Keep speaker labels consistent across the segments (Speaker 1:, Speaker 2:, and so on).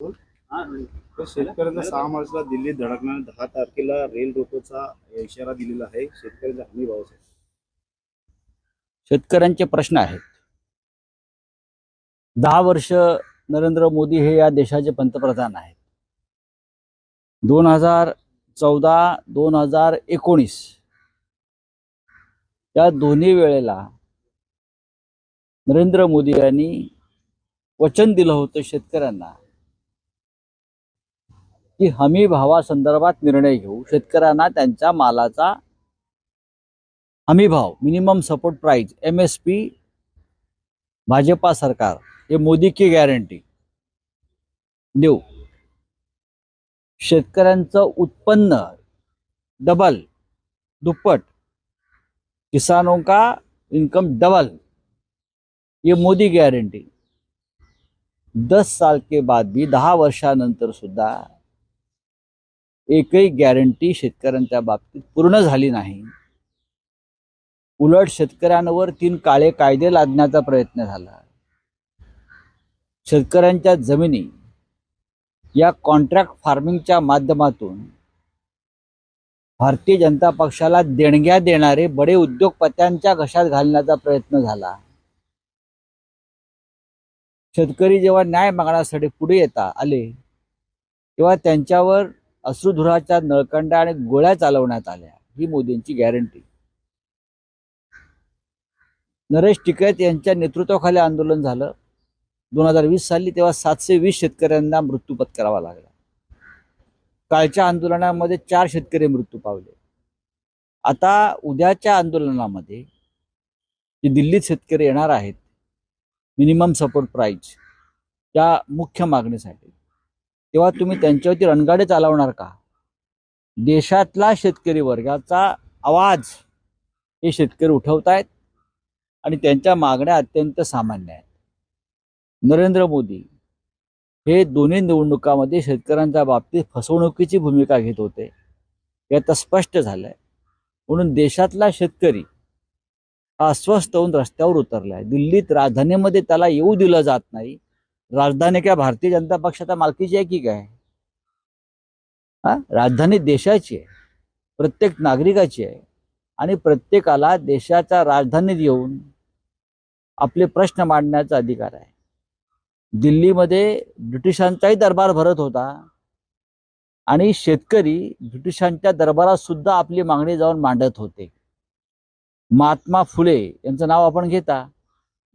Speaker 1: शेतकऱ्यांचा सहा मार्चला दिल्लीत धडकणार दहा तारखेला रेल रोकोचा इशारा दिलेला आहे. शेतकऱ्यांचा हमी भावासाठी
Speaker 2: शेतकऱ्यांचे प्रश्न आहेत. दहा वर्ष नरेंद्र मोदी हे या देशाचे पंतप्रधान आहेत. दोन हजार चौदा दोन हजार एकोणीस या दोन्ही वेळेला नरेंद्र मोदी यांनी वचन दिलं होतं शेतकऱ्यांना. की हमी भावासंदर्भात निर्णय घेऊ. शेतकऱ्यांना त्यांच्या मालाचा हमी भाव minimum support price M S P Bhajpa सरकार हे मोदी की गॅरंटी देऊ. शेतकऱ्यांचं उत्पन्न डबल दुप्पट. किसानों का इनकम डबल ये मोदी गॅरंटी दस साल के बाद भी दहा वर्षानंतर सुद्धा एकही गॅरंटी शेतकऱ्यांच्या बाबतीत पूर्ण झाली नाही. उलट शेतकऱ्यांवर तीन काळे कायदे लादण्याचा प्रयत्न झाला. शेतकऱ्यांच्या जमिनी या कॉन्ट्रॅक्ट फार्मिंगच्या माध्यमातून भारतीय जनता पक्षाला देणग्या देणारे बडे उद्योगपत्यांच्या घशात घालण्याचा प्रयत्न झाला. शेतकरी जेव्हा न्याय मागण्यासाठी पुढे येता आले तेव्हा त्यांच्यावर अश्रुधुराच्या नळकंड्या आणि गोळ्या चालवण्यात आल्या ही मोदींची गॅरंटी नरेश टिकैत यांच्या नेतृत्वाखाली आंदोलन झालं. दोन हजार वीस साली तेव्हा सातशे वीस शेतकऱ्यांना मृत्यू पत्करावा लागला. कालच्या आंदोलनामध्ये चार शेतकरी मृत्यू पावले. आता उद्याच्या आंदोलनामध्ये जे दिल्लीत शेतकरी येणार आहेत मिनिमम सपोर्ट प्राईज त्या मुख्य मागणीसाठी तेव्हा तुम्ही त्यांच्यावरती रणगाडे चालवणार का? देशातला शेतकरी वर्गाचा आवाज हे शेतकरी उठवत आहेत आणि त्यांच्या मागण्या अत्यंत सामान्य आहेत. नरेंद्र मोदी हे दोन्ही निवडणुकामध्ये शेतकऱ्यांच्या बाबतीत फसवणुकीची भूमिका घेत होते. हे आता स्पष्ट झालंय. म्हणून देशातला शेतकरी हा अस्वस्थ होऊन रस्त्यावर उतरला आहे दिल्लीत राजधानीमध्ये त्याला येऊ दिलं जात नाही. राजधानी काय भारतीय जनता पक्षाच्या मालकीची आहे की काय? हा? राजधानी देशाची आहे. प्रत्येक नागरिकाची आहे. आणि प्रत्येकाला देशाच्या राजधानीत येऊन आपले प्रश्न मांडण्याचा अधिकार आहे. दिल्लीमध्ये ब्रिटिशांचाही दरबार भरत होता. आणि शेतकरी ब्रिटिशांच्या दरबारात सुद्धा आपली मागणी जाऊन मांडत होते. महात्मा फुले यांचं नाव आपण घेता.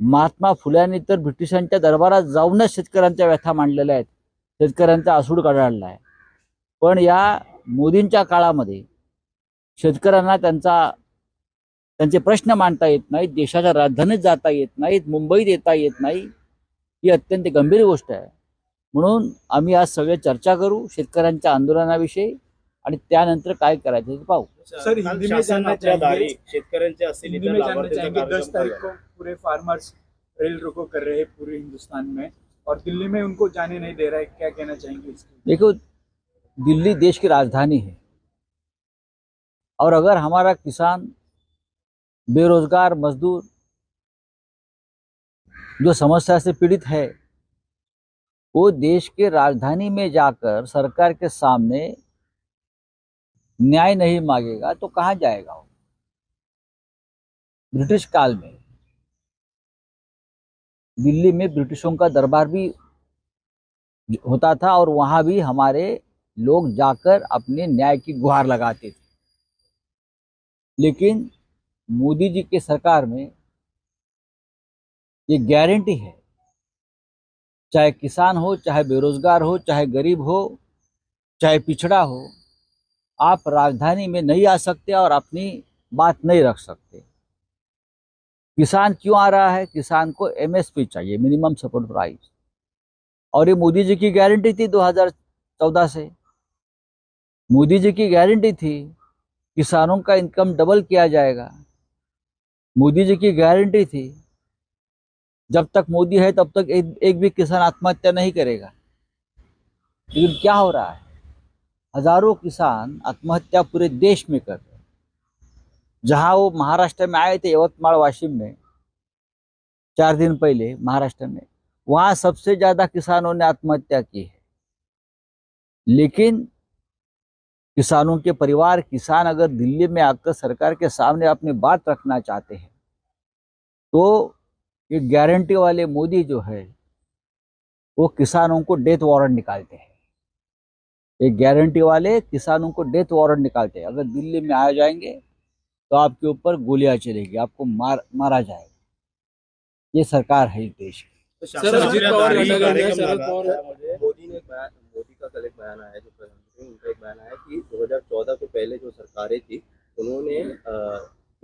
Speaker 2: महात्मा फुल्यांनी तर ब्रिटिशांच्या दरबारात जाऊनच शेतकऱ्यांच्या व्यथा मांडलेल्या आहेत. शेतकऱ्यांचा आसूड काढला आहे. पण या मोदींच्या काळामध्ये शेतकऱ्यांना त्यांचा त्यांचे प्रश्न मांडता येत नाहीत देशाच्या राजधानीत जाता येत नाहीत मुंबईत येता येत नाही ही अत्यंत गंभीर गोष्ट आहे. म्हणून आम्ही आज सगळे चर्चा करू शेतकऱ्यांच्या आंदोलनाविषयी आणि त्यानंतर काय करायचं ते पाहू.
Speaker 3: सर, हिंदी में जानना
Speaker 1: शेतकऱ्यांचे असेल
Speaker 3: हिंदी में जानना चाहेंगे दस तारीख को पूरे फार्मर्स रेल रोको कर रहे हैं पूरे हिंदुस्तान में और दिल्ली में उनको जाने नहीं दे रहा है। क्या कहना चाहेंगे इसके
Speaker 2: देखो दिल्ली देश की राजधानी है। और अगर हमारा किसान बेरोजगार मजदूर जो समस्या से पीड़ित है वो देश के राजधानी में जाकर सरकार के सामने न्याय नहीं मांगेगा तो कहाँ जाएगा वो? ब्रिटिश काल में। दिल्ली में ब्रिटिशों का दरबार भी होता था और वहाँ भी हमारे लोग जाकर अपने न्याय की गुहार लगाते थे। लेकिन मोदी जी के सरकार में ये गारंटी है। चाहे किसान हो, चाहे बेरोजगार हो, चाहे गरीब हो, चाहे पिछड़ा हो आप राजधानी में नहीं आ सकते और अपनी बात नहीं रख सकते। किसान क्यों आ रहा है? किसान को एमएसपी चाहिए मिनिमम सपोर्ट प्राइस और ये मोदी जी की गारंटी थी 2014 से। मोदी जी की गारंटी थी किसानों का इनकम डबल किया जाएगा। मोदी जी की गारंटी थी जब तक मोदी है तब तक एक, एक भी किसान आत्महत्या नहीं करेगा। लेकिन क्या हो रहा है? हज़ारों किसान आत्महत्या पूरे देश में कर रहे जहाँ वो महाराष्ट्र में आए थे यवतमाल वाशिम में, चार दिन पहले महाराष्ट्र में, वहाँ सबसे ज़्यादा किसानों ने आत्महत्या की है। लेकिन किसानों के परिवार, किसान अगर दिल्ली में आकर सरकार के सामने अपनी बात रखना चाहते हैं तो ये गारंटी वाले मोदी जो है, वो किसानों को डेथ वारंट निकालते हैं। ये गारंटी वाले किसानों को डेथ वारंट निकालते हैं। अगर दिल्ली में आ जाएँगे तो आपके ऊपर गोलियाँ चलेगी आपको मार मारा जाएगा। ये सरकार है इस देश की।
Speaker 1: तो
Speaker 4: मोदी ने एक बयान मोदी का कल एक बयान आया जो प्रधानमंत्री उनका एक बयान आया कि 2014 से पहले जो सरकारें थी उन्होंने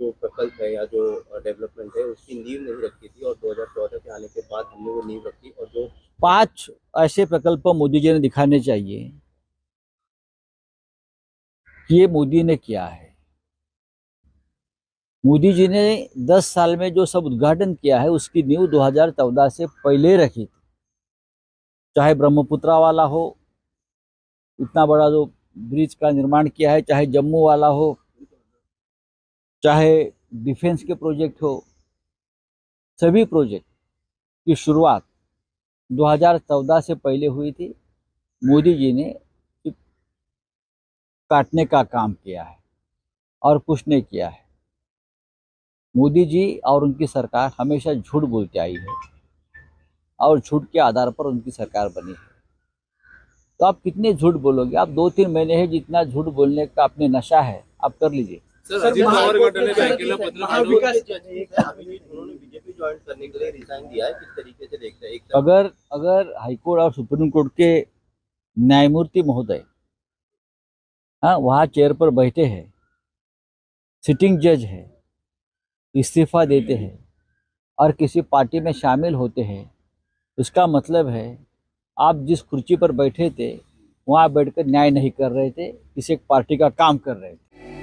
Speaker 4: जो प्रकल्प है या जो डेवलपमेंट है उसकी नींव नहीं रखी थी और 2014 के आने के बाद हमने वो नींव रखी और जो
Speaker 2: पाँच ऐसे प्रकल्प मोदी जी ने दिखाने चाहिए। कि ये मोदी ने किया है। मोदी जी ने 10 साल में जो सब उद्घाटन किया है, उसकी नींव 2014 से पहले रखी थी। चाहे ब्रह्मपुत्रा वाला हो, इतना बड़ा जो ब्रिज का निर्माण किया है, चाहे जम्मू वाला हो, चाहे डिफेंस के प्रोजेक्ट हो, सभी प्रोजेक्ट की शुरुआत 2014 से पहले हुई थी। मोदी जी ने काटने का काम किया है और कुछ नहीं किया है। मोदी जी और उनकी सरकार हमेशा झूठ बोलती आई है और झूठ के आधार पर उनकी सरकार बनी है। तो आप कितने झूठ बोलोगे? आप दो तीन महीने है जितना झूठ बोलने का अपने नशा है आप कर लीजिए।
Speaker 5: सर अजित पवार गटाने बँकेला पत्र पाठवून
Speaker 4: उन्होंने बीजेपी ज्वाइन करने के लिए रिजाइन दिया है किस तरीके से देखते हैं? एक तरफ़
Speaker 2: अगर अगर हाईकोर्ट और सुप्रीम कोर्ट के न्यायमूर्ति महोदय हाँ वहाँ चेयर पर बैठे हैं। सिटिंग जज है, इस्तीफा देते हैं और किसी पार्टी में शामिल होते हैं। उसका मतलब है, आप जिस कुर्सी पर बैठे थे, वहाँ बैठकर न्याय नहीं कर रहे थे, किसी एक पार्टी का काम कर रहे थे।